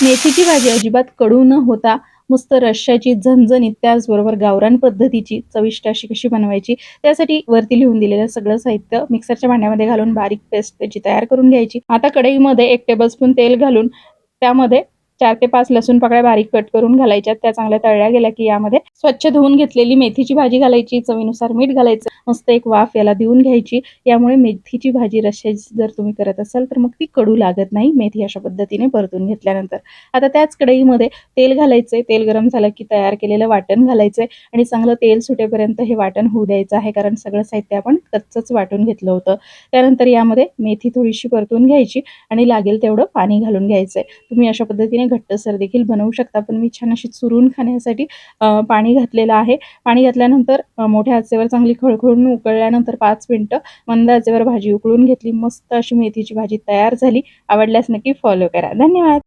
मेथीची भाजी अजिबात कडू न होता मस्त रश्श्याची झणझणीत त्याचबरोबर गावरान पद्धतीची चविष्ट अशी कशी बनवायची त्यासाठी वरती लिहून दिलेलं सगळं साहित्य मिक्सरच्या भांड्यामध्ये घालून बारीक पेस्ट त्याची तयार करून घ्यायची. आता कढईमध्ये एक टेबलस्पून तेल घालून त्यामध्ये चार ते पाच लसूण पाकळ्या बारीक कट करून घालायच्या त्या चांगल्या तळल्या गेल्या की यामध्ये स्वच्छ धुवून घेतलेली मेथीची भाजी घालायची चवीनुसार मीठ घालायचं मस्त एक वाफ याला देऊन घ्यायची. यामुळे मेथीची भाजी रश्श्याची जर तुम्ही करत असाल तर मग ती कडू लागत नाही. मेथी अशा पद्धतीने परतून घेतल्यानंतर. आता त्याच कढईमध्ये तेल घालायचंय. तेल गरम झालं की तयार केलेलं वाटण घालायचंय आणि चांगलं तेल सुटेपर्यंत हे वाटण होऊ द्यायचं आहे. कारण सगळं साहित्य आपण कच्चच वाटून घेतलं होतं. त्यानंतर यामध्ये मेथी थोडीशी परतून घ्यायची आणि लागेल तेवढं पाणी घालून घ्यायचंय. तुम्ही अशा पद्धतीने घट्टसर देखील बनवू शकता. पण मी छान अशी चुरून खाण्यासाठी पाणी घातलेलं आहे. पाणी घातल्यानंतर मोठ्या आचेवर चांगली खळखळून उकळल्यानंतर पाच मिनिटं मंद आचेवर भाजी उकळून घेतली. मस्त अशी मेथीची भाजी तयार झाली. आवडल्यास नक्की फॉलो करा. धन्यवाद!